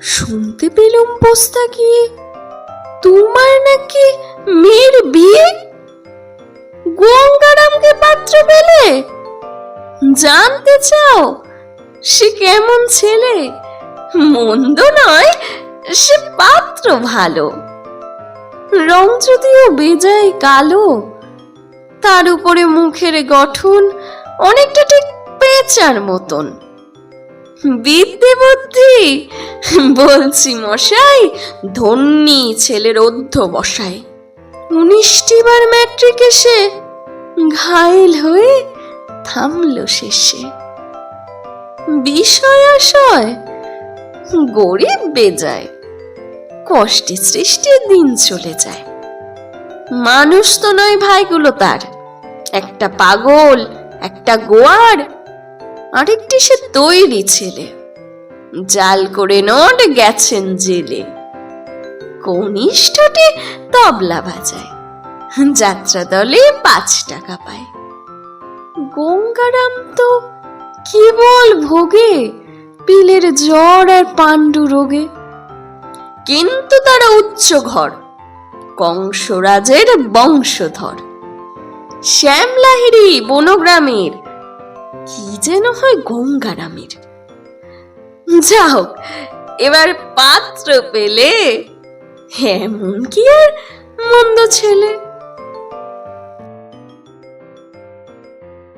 শুনতে পেলুম পোস্তা কি তোমার নাকি মেয়ের বিয়ে? গঙ্গারামকে পাত্র পেলে? জানতে চাও, সে কেমন ছেলে? মন্দ নয়, সে পাত্র ভালো। রং যদিও বেজায় কালো, তার উপরে মুখের গঠন অনেকটা ঠিক পেঁচার মতন। বিদ্যে বুদ্ধি। বলছি মশাই, ধন্যী ছেলের অধ্য বসায় উনিশটি ম্যাট্রিক এসে ঘায়েল হয়ে থামলো শেষে। বিষয় আশয়, গরিব বেজায়, কষ্টে সৃষ্টি দিন চলে যায়। মানুষ তো নয় ভাইগুলো তার। একটা পাগল, একটা গোয়ার আরেকটি সে তৈরি ছেলে। জাল করে নোট গেছেন জেলে। কনিষ্ঠটি তবলা বাজায়। যাত্রা দলে পাঁচ টাকা পায়। গঙ্গারাম তো কেবল ভোগে, পিলের জ্বর আর পাণ্ডু রোগে। কিন্তু তারা উচ্চ ঘর কংসরাজের বংশধর। শ্যামলাহিরি বনগ্রামের কি যেন হয় গঙ্গারামের। যাও এবার পাত্র পেলে। এমন কি আর মন্দ ছেলে?